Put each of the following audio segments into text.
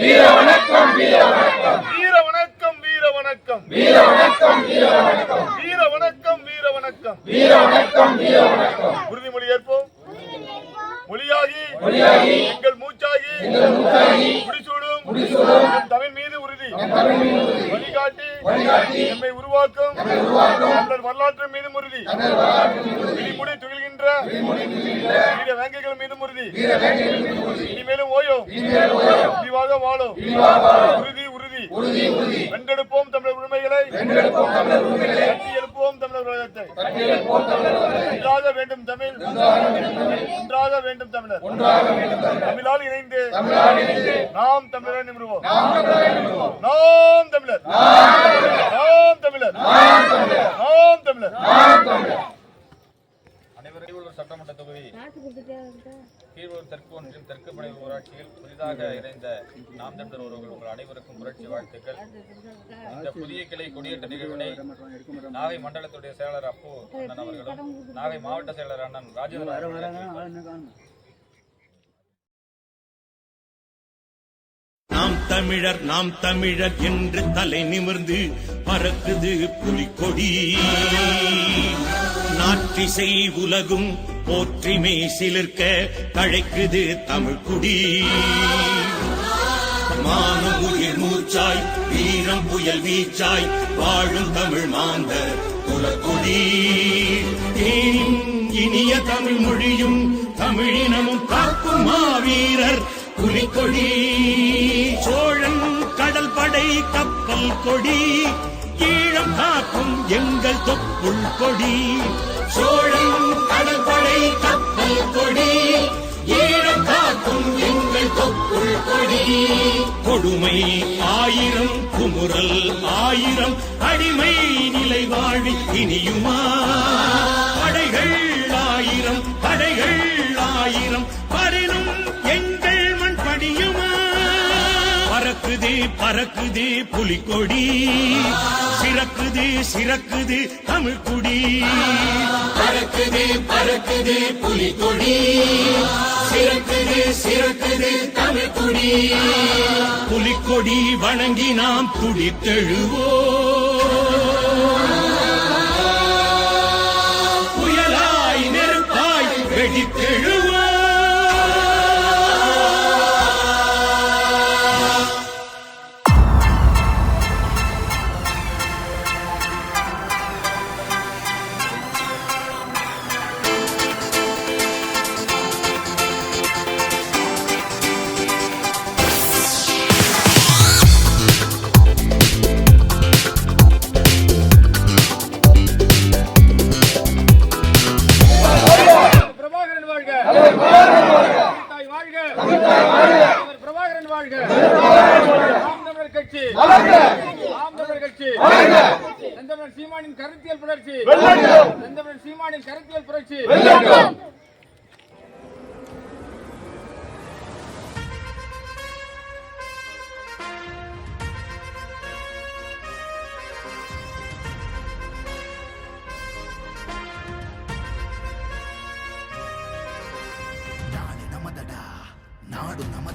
வீர வணக்கம் வீர வணக்கம். வீர வணக்கம் வீர வணக்கம். வீர வணக்கம் வீர வணக்கம். வீர வணக்கம் வீர வணக்கம். வீர வணக்கம் வீர வணக்கம். உறுதிமொழி ஏற்போம். மொழியாகி மொழியாகி எங்கள் நம்மை உருவாக்கும். தமிழர் வரலாற்று மீதும் உறுதி மீது விழிமுடி துகில்கின்ற. வீர வேங்கைகள் மீது உறுதி இனிமேலும் ஓயும். ஓயும். விரிவாக வாழும். விரிவாக வாழும். உறுதி உறுதி. உறுதி உறுதி. வென்றெடுப்போம் தமிழர் உரிமைகளை. வென்றெடுப்போம் தமிழர் உரிமைகளை. கட்டி எழுப்புவோம் தமிழர் உலகத்தை. கட்டியெழுப்போம் தமிழர் உலகத்தை. ஒன்றாக வேண்டும் தமிழ். ஒன்றாக வேண்டும் தமிழ். ஒன்றாக வேண்டும் தமிழர். ஒன்றாக வேண்டும் தமிழர். தமிழால் இணைந்து தமிழால் இணைந்து நாம் தமிழரை நிமிடுவோம் நாம் தமிழரை நிறுவோம் நாம் தமிழர். நாம் தமிழர். நாம் தமிழர். நாம் தமிழர். நாம் தமிழர். அனைவரும் சட்டமன்ற தொகுதி. கீழூர் தெற்கு ஒன்றியம் தெற்கு படை ஊராட்சியில் புதிதாக இணைந்த நாம் தமிழர் உறவுகள் உங்கள் அனைவருக்கும் புரட்சி வாழ்த்துக்கள். இந்த புதிய கிளை கொடியேற்ற நிகழ்வினை நாகை மண்டலத்துடைய செயலர் அப்பு அண்ணன் அவர்களும் நாகை மாவட்ட செயலர் அண்ணன் ராஜேந்திரன் நாம் தமிழர் நாம் தமிழர் என்று தலை நிமிர்ந்து பறக்குது புலிக்கொடி. நாற்றிசை உலகும் போற்றிமே சிலிர்க்க கழைக்குது தமிழ் குடி. மானம் உயிர் மூச்சாய் வீரம் புயல் வீச்சாய் வாழும் தமிழ் மாந்த குலக்குடி. இனிய தமிழ் மொழியும் தமிழினமும் காக்கும் மாவீரர் புலிக்கொடி சோழன் கடல் படை கப்பல் கொடி ஈழம் காக்கும் எங்கள் தொப்புள் கொடி. சோழன் கடல் கப்பல் கொடி ஈழம் காக்கும் எங்கள் தொப்புள் கொடி. கொடுமை ஆயிரம் குமுறல் ஆயிரம் அடிமை நிலை வாழி இனியுமா? படைகள் ஆயிரம் படைகள் ஆயிரம் பரினும் எங்கள் பறக்குது புலிக்கொடி. சிறக்குது சிறக்குது தமிழ் குடி பறக்குது பறக்குது புலிக்கொடி. சிறக்குது சிறக்குது தமிழ் குடி புலிக்கொடி வணங்கி நாம் துடித்தெழுவோம் புயலாய் பிரபாகரன் வாழ்க. கட்சி. கட்சி. சீமானின் கருத்தியல் புரட்சி. சீமானின் கருத்தியல் புரட்சி.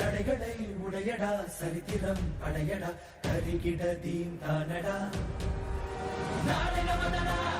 தடைகளை உடையடா சரித்திரம் படையடா கருகிட தீம் தானடா. பூமி